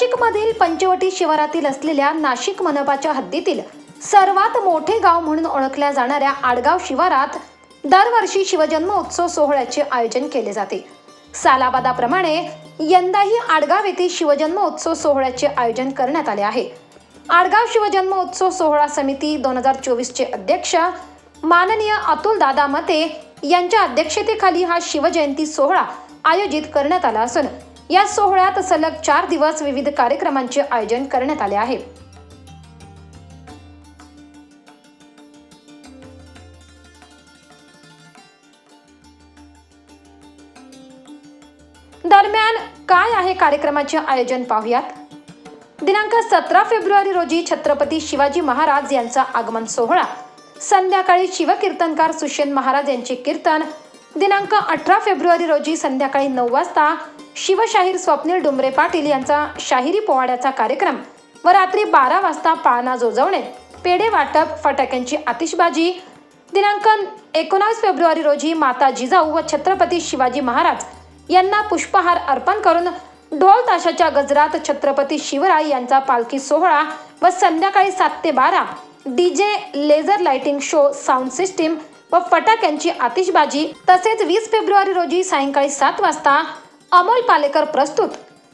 नाशिकमधील पंचवटी शिवारातील असलेल्या नाशिक मनपाच्या हद्दीतील सर्वात मोठे गाव म्हणून ओळखल्या जाणाऱ्या आडगाव शिवारात दरवर्षी शिवजन्म उत्सव सोहळ्याचे आयोजन केले जाते. सालाबादाप्रमाणे यंदाही आडगाव येथे शिवजन्म उत्सव सोहळ्याचे आयोजन करण्यात आले आहे. आडगाव शिवजन्म उत्सव सोहळा समिती दोन हजार चोवीसचे अध्यक्ष माननीय अतुल दादा मते यांच्या अध्यक्षतेखाली हा शिवजयंती सोहळा आयोजित करण्यात आला असून या सोहळ्यात सलग चार दिवस विविध कार्यक्रमांचे आयोजन करण्यात आले आहे. दरम्यान काय आहे कार्यक्रमाचे आयोजन पाहुयात. दिनांक सतरा फेब्रुवारी रोजी छत्रपती शिवाजी महाराज यांचा आगमन सोहळा. संध्याकाळी शिवकीर्तनकार सुशेन महाराज यांचे कीर्तन. दिनांक अठरा फेब्रुवारी रोजी संध्याकाळी नऊ वाजता शिवशाहीर स्वप्नील डुंबरे पाटील यांचा शाहिरी पोवाड्याचा कार्यक्रम व रात्री बारा वाजता पाळणा जोजवणे. पेढे वाटप फटाक्यांची आतिषबाजी. दिनांक एकोणावीस फेब्रुवारी रोजी माता जिजाऊ व छत्रपती शिवाजी महाराज यांना पुष्पहार अर्पण करून ढोल ताशाच्या गजरात छत्रपती शिवराय यांचा पालखी सोहळा व संध्याकाळी सात ते बारा DJ laser lighting show sound system व फटाक्यांची आतिषबाजी. तसेच वीस फेब्रुवारी रोजी सायंकाळी सात वाजता अमोल पालेकर प्रस्तुत.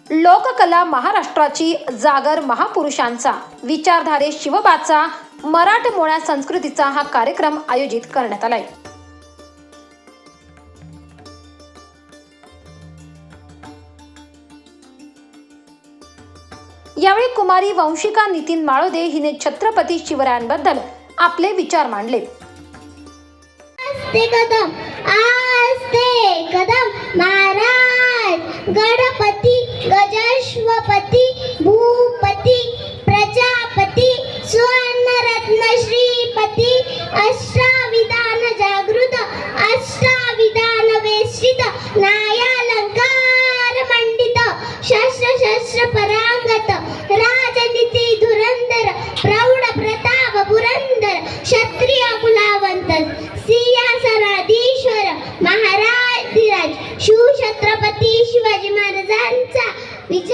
लोककला महाराष्ट्राची जागर महापुरुषांचा विचारधारे शिवबाचा मराठमोळ्या संस्कृतीचा हा कार्यक्रम आयोजित करण्यात आलाय. यावेळी कुमारी वंशिका नितीन माळोदे हिने छत्रपती शिवरायांबद्दल आपले विचार मांडले. कदम आस्ते कदम महाराज आहेत गणपती गजाश्वपती भूपती प्रजापती सुवर्णरत्न श्रीपती अष्टाविधान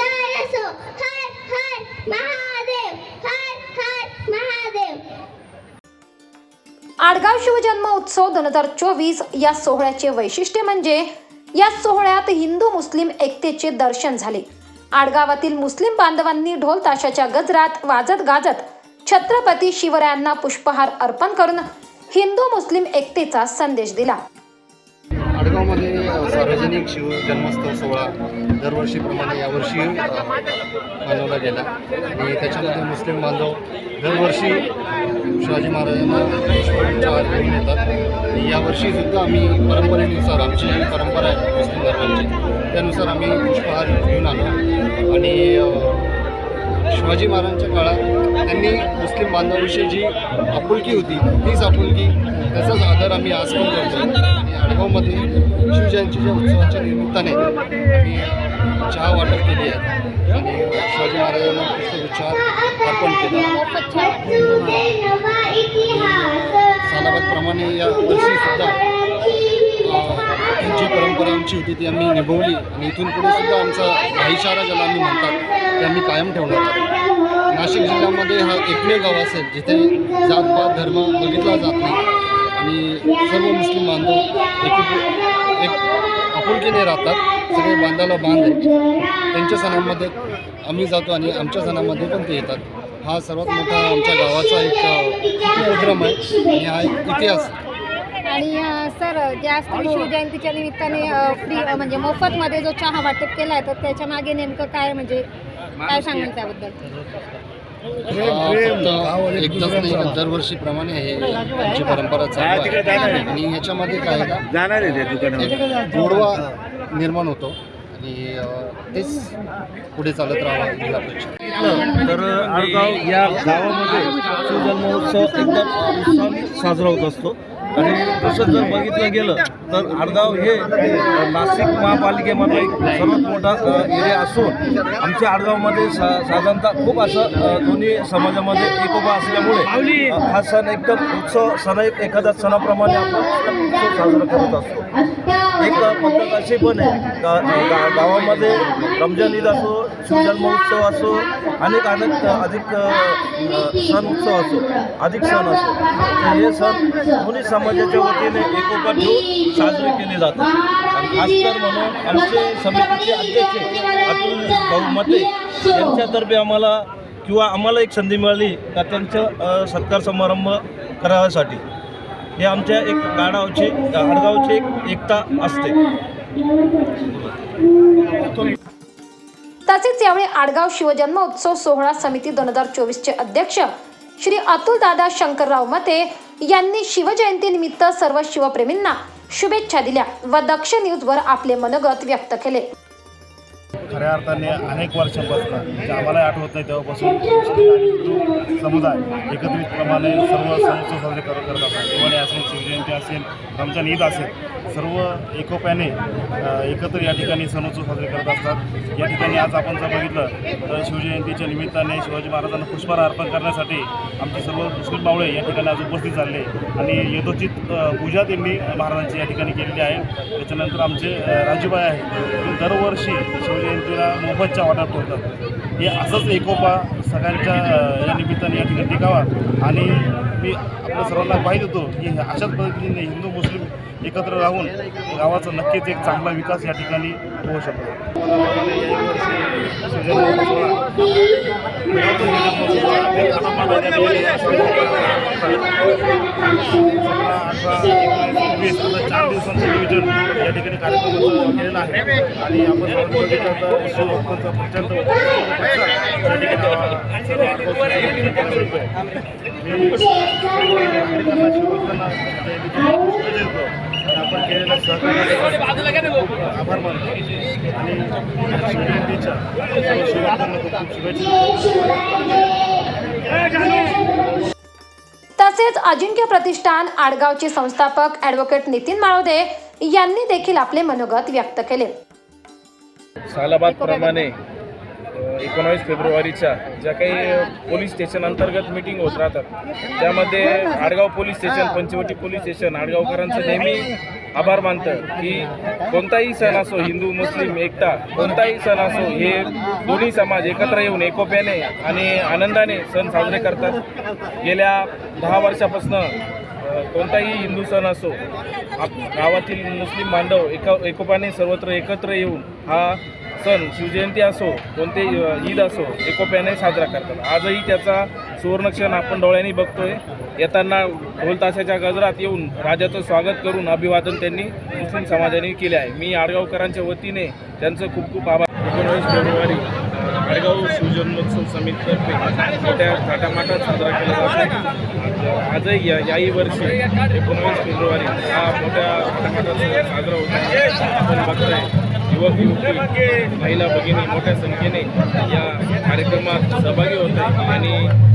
विजय असो हर हर महादेव. हर हर महादेव. आडगाव शिवजन्म उत्सव दोन हजार चोवीस या सोहळ्याचे वैशिष्ट्य म्हणजे या सोहळ्यात हिंदू मुस्लिम एकतेचे दर्शन झाले. आडगावातील मुस्लिम बांधवांनी ढोल ताशाच्या गजरात वाजत गाजत छत्रपती शिवरायांना पुष्पहार अर्पण करून हिंदू मुस्लिम एकतेचा संदेश दिला. आडगावमध्ये सार्वजनिक शिव जन्मोत्सव सोहळा दरवर्षीप्रमाणे यावर्षी मानवला गेला. आणि त्याच्यामध्ये मुस्लिम बांधव दरवर्षी शिवाजी महाराजांना पुष्पहार घेऊन येतात आणि यावर्षीसुद्धा आम्ही परंपरेनुसार आमची परंपरा आहे मुस्लिम धर्मांची त्यानुसार आम्ही पुष्पहार घेऊन आलो. आणि शिवाजी महाराजांच्या काळात त्यांनी मुस्लिम बांधवाविषयी जी आपुलकी होती तीच आपुलकी त्याचाच आदर आम्ही आज पण करतो. आणि आडगावमध्ये शिवजयंतीच्या उत्सवाच्या निमित्ताने आम्ही चहा वाटप केली आहे. आणि शिवाजी महाराजांना पुष्पगुच्छार अर्पण केला. सालाबादप्रमाणे या वर्षीसुद्धा परंपरा आमची होती ती आम्ही निभवली. आणि इथून पुढे सुद्धा आमचा भाईचारा ज्याला आम्ही म्हणतात ते आम्ही कायम ठेवणार नाशिक जिल्ह्यामध्ये हा एकमेव गाव असेल जिथे जातपात धर्म बघितला जात नाही. आणि सर्व मुस्लिम बांधव एक एक आपुलकीने राहतात. सगळे बांधाला बांध आहे. त्यांच्या सणामध्ये आम्ही जातो आणि आमच्या सणामध्ये पण ते येतात. हा सर्वात मोठा आमच्या गावाचा एक उपक्रम आहे. आणि हा एक इतिहास आणि सर ज्या स्त्री शिवजयंतीच्या निमित्ताने फ्री म्हणजे मोफतमध्ये जो चहा वाटप केला आहे तर त्याच्यामागे नेमकं काय म्हणजे काय सांगाल त्याबद्दल? एकदाच नाही दरवर्षीप्रमाणे हे आमची परंपरा चालू आहे. आणि याच्यामध्ये काय का? गोडवा निर्माण होतो. आणि तेच पुढे चालत राहावं तर आडगाव या गावामध्ये शिवजन्मोत्सव एकदम साजरा होत असतो. आणि तसं जर बघितलं गेलं तर आडगाव हे नाशिक महापालिकेमधला एक सर्वात मोठा एरिया असून आमच्या आडगावमध्ये सा साधारणतः खूप असं दोन्ही समाजामध्ये एकोपा असल्यामुळे हा सण एकदम उत्सव सण एक एखाद्या सणाप्रमाणे आपण उत्सव साजरा करत असतो. एक पद्धत अशी पण आहे गा- गावामध्ये रमजान ईद असो शिवजन्मोत्सव असो अनेक अनेक अधिक सण उत्सव असो अधिक सण असो तर हे सण दोन्ही समाजाच्या वतीने एकोपा ठेवून साजरे केले जातात. आणि खास तर म्हणून आमचे समितीचे अध्यक्ष अतुल भाऊ मते यांच्यातर्फे आम्हाला किंवा आम्हाला एक संधी मिळाली का त्यांचं सत्कार समारंभ कराव्यासाठी हे आमच्या एक गाडावचे हडगावचे एक एकता असते. तसेच यावेळी आडगाव शिवजन्म उत्सव सोहळा समिती दोन हजार चोवीसचे अध्यक्ष श्री अतुल दादा शंकरराव मते यांनी शिवजयंतीनिमित्त सर्व शिवप्रेमींना शुभेच्छा दिल्या व दक्ष न्यूजवर आपले मनगत व्यक्त केले. खऱ्या अर्थाने अनेक वर्षांपासून म्हणजे आम्हालाही आठवत नाही तेव्हापासून. आणि समुदाय एकत्रितप्रमाणे सर्व सण उत्सव साजरे करत करत असतात. दिवाळी असेल शिवजयंती असेल रमजान ईद असेल सर्व एकोप्याने एकत्र या ठिकाणी सण उत्सव साजरे करत असतात. या ठिकाणी आज आपण जर बघितलं तर शिवजयंतीच्या निमित्ताने शिवाजी महाराजांना पुष्पहार अर्पण करण्यासाठी आमचे सर्व मुस्लिम बावळे या ठिकाणी आज उपस्थित झाले. आणि यथोचित पूजा त्यांनी महाराजांची या ठिकाणी केलेली आहे. त्याच्यानंतर आमचे राजूबाई आहे दरवर्षी शिवजयंती शिवजयंतीला मोफतच्या वाटप ठेवतात हे असंच एकोपा सगळ्यांच्या या निमित्ताने या ठिकाणी टिकावा. आणि मी आपल्या सर्वांना पाहिजे होतो की अशाच पद्धतीने हिंदू मुस्लिम एकत्र राहून गावाचा नक्कीच एक चांगला विकास या ठिकाणी होऊ शकतो. चार दिवसांचं नियोजन या ठिकाणी कार्यक्रम केलेला आहे आणि आपण सर्वांनी बघितलं तर शिवभक्तांचा प्रचंड आपण केलेल्या आभार मानतो. आणि खूप शुभेच्छा. तसेच अजिंक्य प्रतिष्ठान आडगावचे संस्थापक ॲडव्होकेट नितीन माळोदे यांनी देखील आपले मनोगत व्यक्त केले. सालाबादप्रमाणे एकोणावीस फेब्रुवारीच्या ज्या काही पोलीस स्टेशन अंतर्गत मिटिंग होत राहतात त्यामध्ये Adgaon police station Panchavati police station आडगावकरांचं नेहमी आभार मानतं की कोणताही सण असो हिंदू मुस्लिम एकता कोणताही सण असो हे दोन्ही समाज एकत्र येऊन एकोप्याने आणि आनंदाने सण साजरे करतात. गेल्या दहा वर्षापासून कोणताही हिंदू सण असो आप गावातील मुस्लिम बांधव एका एकोप्याने सर्वत्र एकत्र येऊन हा सण शिवजयंती असो कोणते ईद असो एकोप्याने साजरा करतात. आजही त्याचा सुवर्णक्षण आपण डोळ्यांनी बघतोय. येताना ढोलताशाच्या गजरात येऊन राजाचं स्वागत करून अभिवादन त्यांनी मुस्लिम समाजाने केले आहे. मी आडगावकरांच्या वतीने त्यांचं खूप खूप आभार. एकोणवीस फेब्रुवारी आडगाव शिवजन्मोत्सव समितीतर्फे मोठ्या थाटामाटात साजरा केला जातो. आजही या याही वर्षी एकोणवीस फेब्रुवारी हा मोठ्या थाटामाटात साजरा होता. आपण बघतोय युवक युवती महिला भगिनी मोठ्या संख्येने या कार्यक्रमात सहभागी होत आहे आणि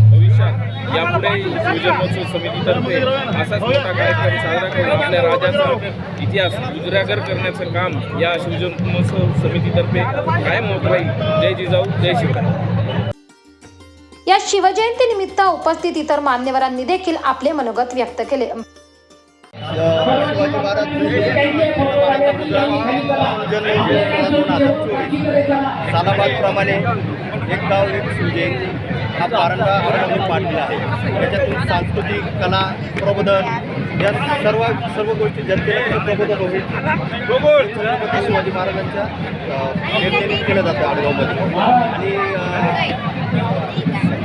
यापुढे शिवजन्मोत्सव समितीतर्फे असाच मोठा कार्यक्रम साजरा करून आपल्या राजाचा इतिहास उजागर करण्याचं काम या शिवजन्मोत्सव समितीतर्फे कायम होत राहील. जय जिजाऊ जय शिवराय. या शिवजयंती निमित्त उपस्थित इतर मान्यवरांनी देखील आपले मनोगत व्यक्त केले. सालाबादप्रमाणे एक गाव एक शिवजयंती हा पारंगा आडगावने पाडलेला आहे. त्याच्यातून सांस्कृतिक कला प्रबोधन या सर्व सर्व गोष्टी जनतेला प्रबोधन होईल. छत्रपती शिवाजी महाराजांच्या केलं जातं आडगावमध्ये. आणि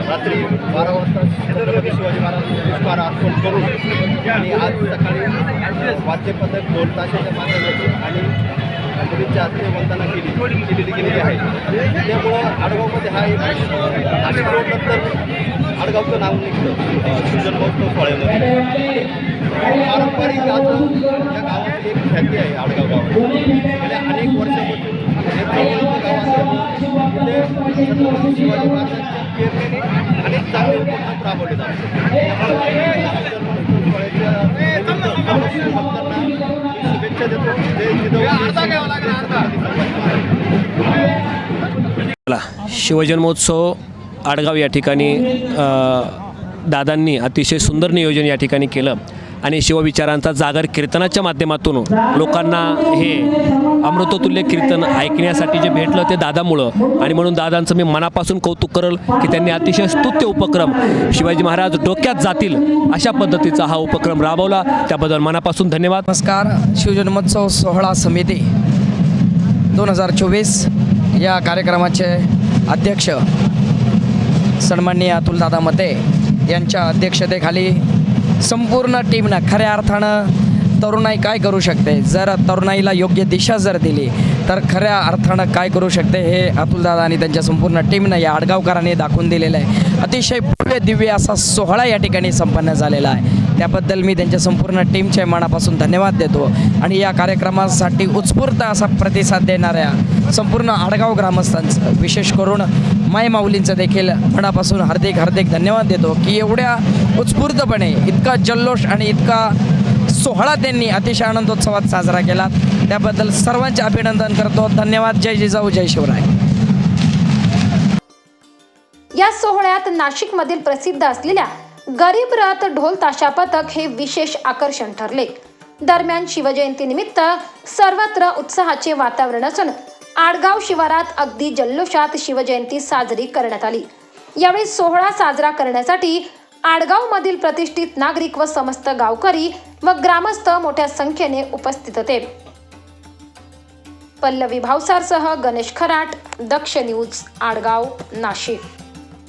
रात्री बारा वाजता छत्रपती शिवाजी महाराज पुष्पहार अर्पण करून आणि आज सकाळी वाद्यपथक दोन तासाच्या माध्यमातून आणि मुलींच्या हस्ते वंदना केली केलेली गेलेली आहे. त्यामुळं आडगावमध्ये हा एक नाशिक रोडनंतर आडगावचं नाव निघतं. सुजन महोत्सव सोहळ्यामध्ये. पारंपरिक असं या गावाची एक ख्याती आहे आडगाव गाव. गेल्या अनेक वर्षापासून हे गाव असल्यामुळे तिथे छत्रपती शिवाजी महाराजांच्या प्रेरणेने आणि चांगले उपक्रम राबवले जातात शुभेच्छा देतो जय चला शिवजन्मोत्सव आडगाव या ठिकाणी दादांनी अतिशय सुंदर नियोजन या ठिकाणी केलं. आणि शिवविचारांचा जागर कीर्तनाच्या माध्यमातून लोकांना हे अमृततुल्य कीर्तन ऐकण्यासाठी जे भेटलं ते दादामुळं. आणि म्हणून दादांचं मी मनापासून कौतुक करल की त्यांनी अतिशय स्तुत्य उपक्रम शिवाजी महाराज डोक्यात जातील अशा पद्धतीचा हा उपक्रम राबवला. त्याबद्दल मनापासून धन्यवाद. नमस्कार. शिवजन्मोत्सव सोहळा समिती दोन हजार चोवीस या कार्यक्रमाचे अध्यक्ष सन्माननीय अतुलदादा मते यांच्या अध्यक्षतेखाली संपूर्ण टीमनं खऱ्या अर्थानं तरुणाई काय करू शकते? जर तरुणाईला योग्य दिशा जर दिली तर खऱ्या अर्थानं काय करू शकते हे अतुलदादा आणि त्यांच्या संपूर्ण टीमनं या आडगावकरांनी दाखवून दिलेलं आहे. अतिशय भव्य दिव्य असा सोहळा या ठिकाणी संपन्न झालेला आहे. त्याबद्दल मी त्यांच्या संपूर्ण टीमच्या मनापासून धन्यवाद देतो आणि या कार्यक्रमासाठी उत्स्फूर्त असा प्रतिसाद देणाऱ्या संपूर्ण आडगाव ग्रामस्थांचं विशेष करून माय माऊलींचं देखील मनापासून हार्दिक हार्दिक धन्यवाद देतो की एवढ्या उत्स्फूर्तपणे इतका जल्लोष आणि इतका सोहळा त्यांनी अतिशय आनंदोत्सवात साजरा केला. त्याबद्दल सर्वांचे अभिनंदन करतो. धन्यवाद. जय जिजाऊ. जय शिवराय. या सोहळ्यात नाशिकमधील प्रसिद्ध असलेल्या गरीब रथ ढोल ताशा पथक हे विशेष आकर्षण ठरले. दरम्यान शिवजयंती निमित्त सर्वत्र उत्साहाचे वातावरण असून आडगाव शिवारात अगदी जल्लोषात शिवजयंती साजरी करण्यात आली. यावेळी सोहळा साजरा करण्यासाठी आडगावमधील प्रतिष्ठित नागरिक व समस्त गावकरी व ग्रामस्थ मोठ्या संख्येने उपस्थित होते. पल्लवी भावसारसह गणेश खराट दक्ष न्यूज आडगाव नाशिक.